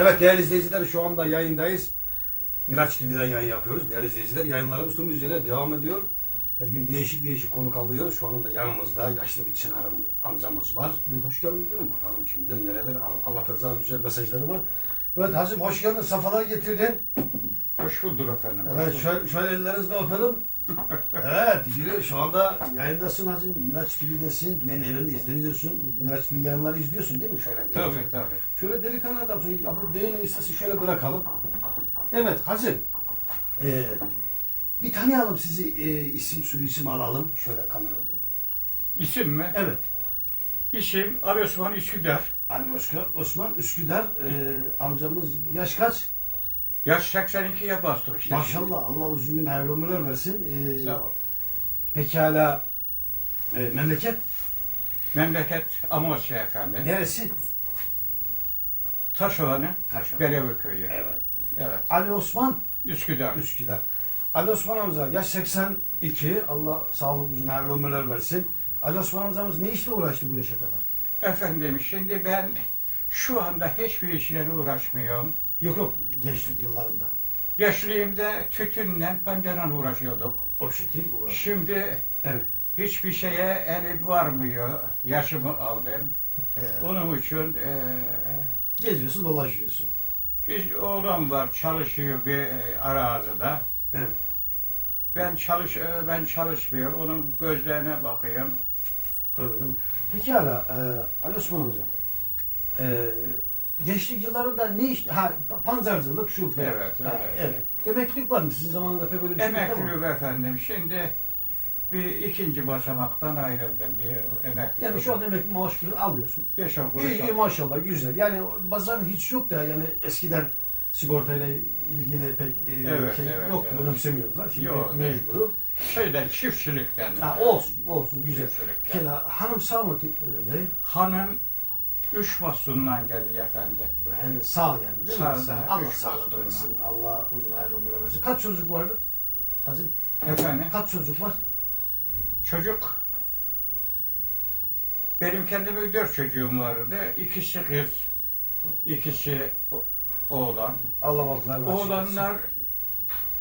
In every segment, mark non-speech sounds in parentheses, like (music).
Evet değerli izleyiciler şu anda yayındayız. Miraç TV'den yayın yapıyoruz. Değerli izleyiciler yayınlarımız tüm üzere devam ediyor. Her gün değişik değişik konuk alıyoruz. Şu anda yanımızda yaşlı bir Çınar'ım amcamız var. Bir hoş geldin değil mi? Bakalım kimdir, nereler anlatacağı güzel mesajları var. Evet Hazım hoş geldin, safalar getirdin. Hoş bulduk efendim. Evet şöyle, şöyle ellerinizle öpelim. Evet yürü şu anda yayındasın Hazım. Miraç TV'desin. Düğünlerini izleniyorsun. Miraç TV yayınları izliyorsun değil mi? Şöyle. Tabii tabii. Şöyle delikanlı adamsın. Ya bu değneği istesi şöyle bırakalım. Evet Hazım. Ee, bir tanıyalım sizi. E, isim soy isim alalım. Şöyle kamerada. İsim mi? Evet. İsim Ali Osman Üsküdar. Ali Osman, Osman Üsküdar. Ee, amcamız yaş kaç? Yaş 82'ye bastık işte. Maşallah Allah uzun gün hayırlı ömürler versin. Ee, Sağ ol. pekala e, memleket Memleket Amasya efendim. neresi? Taşovanı Taşova. Belevi köyü. Evet. Evet. Ali Osman Üsküdar. Üsküdar. Ali Osman amca yaş 82. Allah sağlık uzun hayırlı ömürler versin. Ali Osman amcamız ne işle uğraştı bu yaşa kadar? Efendim şimdi ben şu anda hiçbir işle uğraşmıyorum. Yok yok gençlik yıllarında. Yaşlıyımda tütünle pancarla uğraşıyorduk. O şekil. Şimdi Evet. hiçbir şeye elim varmıyor. Yaşımı aldım. Ee, Onun için eee geziyorsun dolaşıyorsun. Biz oğlan var çalışıyor bir e, arazide. Evet. Ben çalış e, ben çalışmıyorum. Onun gözlerine bakıyorum. Değil mi? Pekala e, Ali Osman amca. E, gençlik yıllarında ne iş? Ha pa- panzarcılık şu falan. Evet, Ha, evet. Emeklilik var mı sizin zamanında pek böyle bir şey yok ama. Emekli efendim. Şimdi bir ikinci basamaktan ayrıldım. Bir emekli. Yani şu an emekli maaş alıyorsun. 5-10 kuruş İyi, iyi maşallah güzel. Yani bazar hiç yok da yani eskiden sigortayla ilgili pek e, Evet, şey evet, yoktu, evet. önemsemiyordular. Şimdi Yok. mecburu. Şeyden çiftçilikten. Ha, olsun, olsun güzel. Çiftçilikten. Kela hanım sağ mı e? Hanım üç basından geldi efendi. Yani sağ yani değil Sağ, mi? sağ, Allah üç sağlık versin. Allah uzun hayırlı ömürler versin. Kaç çocuk vardı? Hazır. Efendim Kaç çocuk var? çocuk benim kendime dört çocuğum vardı. İkisi kız, ikisi oğlan. Allah versin. Oğlanlar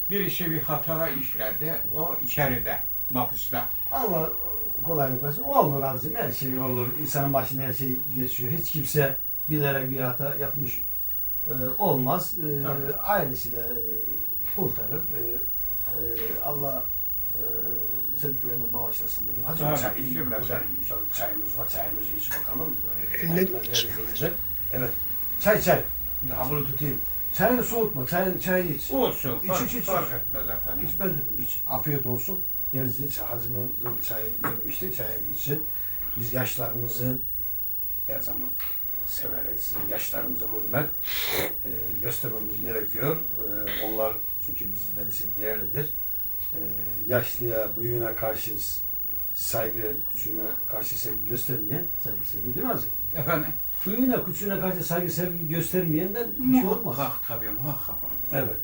birisi bir hata işledi. O içeride, mahpusta. Allah kolaylık versin. Olur azim her şey olur. İnsanın başına her şey geçiyor. Hiç kimse bilerek bir hata yapmış e, olmaz. E, Tabii. ailesi de e, kurtarır. E, e, Allah e, sevdiklerini bağışlasın dedim. Hacı Evet, çay, güzel çayımız var. Çayımızı iç bakalım. Ne-. Evet. Çay çay. Daha bunu tutayım. Çayını soğutma. Çayını, çayını iç. Olsun, İç, iç, iç, fark etmez efendim. İç ben dedim iç. Afiyet olsun. Gerisi çay, Hazım'ın çayı gelmişti. Çayını için. Biz yaşlarımızı her zaman severiz. Yaşlarımıza hürmet e, göstermemiz gerekiyor. E, onlar çünkü bizler için değerlidir. E, yaşlıya, büyüğüne karşı saygı, küçüğüne karşı sevgi göstermeyen, saygı sevgi değil mi Hazım? Efendim? Büyüğüne, küçüğüne karşı saygı sevgi göstermeyenden bir şey olmaz. Muhakkak tabii, muhakkak. Evet.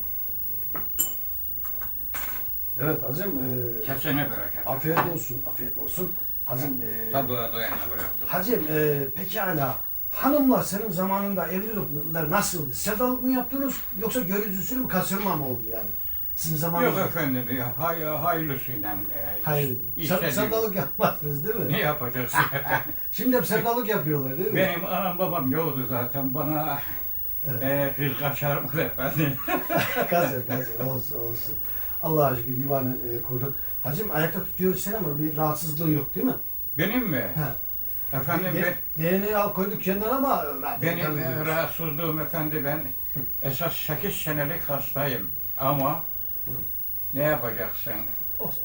Evet Hazım, e, Kesene bereket. Afiyet olsun, afiyet olsun. Hazım, e, Tabuğa doyana bıraktık. Hacım, e, pekala. Hanımlar senin zamanında evlilikler nasıldı? Sevdalık mı yaptınız yoksa görücü usulü mü kaçırma mı oldu yani? Sizin Yok zamanınızda. efendim, ya, hay, hayırlısıyla. E, Hayır. Sev, istediğim- sevdalık yapmadınız değil mi? Ne yapacaksın efendim? (laughs) Şimdi hep sevdalık yapıyorlar değil mi? Benim anam babam yoktu zaten. Bana Evet. e, kız kaçar mı efendim? (laughs) Gazel, gazel. Olsun, olsun. Allah'a şükür yuvanı e, kurdun. Hacım ayakta tutuyoruz seni ama bir rahatsızlığın yok değil mi? Benim mi? He. Efendim ben, al koyduk kenara ama benim e, rahatsızlığım efendi ben esas 8 senelik hastayım. Ama ne yapacaksın?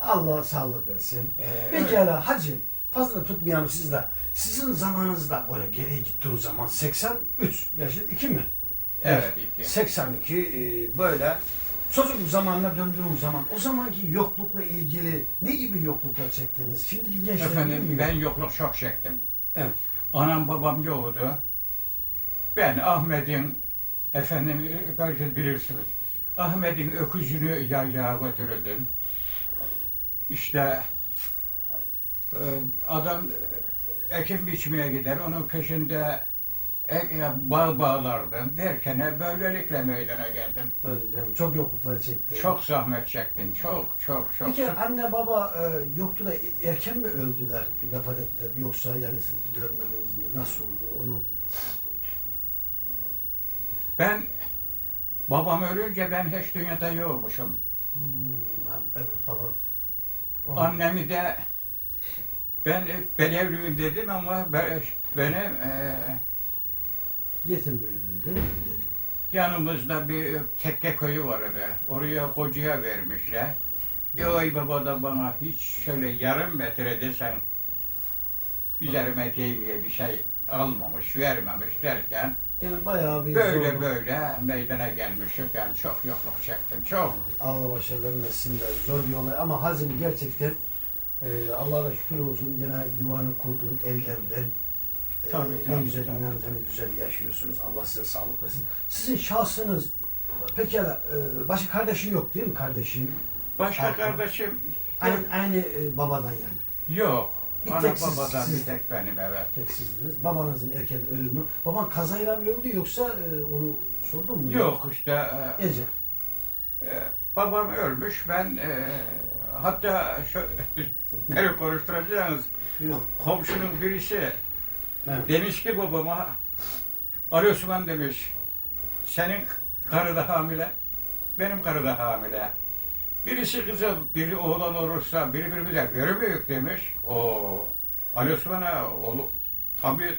Allah sağlık versin. E, öyle. Pekala hacım. Fazla tutmayalım siz de. Sizin zamanınızda böyle geriye gittiğiniz zaman 83 yaşı 2 mi? Evet. iki. 82 e, böyle çocuk zamanına döndüğünüz zaman o zamanki yoklukla ilgili ne gibi yokluklar çektiniz? Şimdiki gençler Efendim bilmiyor. ben yokluk çok çektim. Evet. Anam babam yoktu. Ben Ahmet'in efendim belki bilirsiniz. Ahmet'in öküzünü yaylağa götürdüm. İşte e, adam e, ekim biçmeye gider. Onun peşinde bağ bağlardım derken böylelikle meydana geldim. Öyle değil mi? Çok yoklukları çekti. Çok zahmet çektim. Çok çok çok. Peki anne baba e, yoktu da erken mi öldüler, vefat ettiler? Yoksa yani siz görmediniz mi? Nasıl oldu? Onu Ben babam ölünce ben hiç dünyada yokmuşum. hmm, evet baban. O- Annemi de ben e, ben evliyim dedim ama be- benim e, Yetim büyüdün değil mi? Yetim. yanımızda bir tekke köyü vardı. Oraya kocaya vermişler. E oy baba da bana hiç şöyle yarım metre desen üzerime değmeye bir şey almamış, vermemiş derken Yani bayağı bir böyle zorluk. böyle meydana gelmişim. Yani çok yokluk çektim, çok. Allah başarılarını versin de zor bir olay ama hazin gerçekten e, Allah'a şükür olsun yine yuvanı kurdun, evlendin. Tabii, ne tabii, güzel tabii, inancını güzel yaşıyorsunuz. Allah size sağlık versin. Sizin şahsınız pekala e, başka kardeşin yok değil mi kardeşin? Başka Erkan. kardeşim Aynı, aynı e, babadan yani. yok. Bir Ana tek babadan siz- bir tek benim evet. Tek sizdiniz. Babanızın erken ölümü. Baban kazayla mı öldü yoksa e, onu sordun mu? Yok işte e, Ece. e, babam ölmüş. Ben e, hatta şu (laughs) beni konuşturacağınız komşunun birisi Evet. demiş ki babama Ali Osman demiş senin karı da hamile benim karı da hamile. Birisi kıza, biri oğlan olursa biri birbirimize göre büyük demiş. O Ali Osman'a oğlu tabii tabii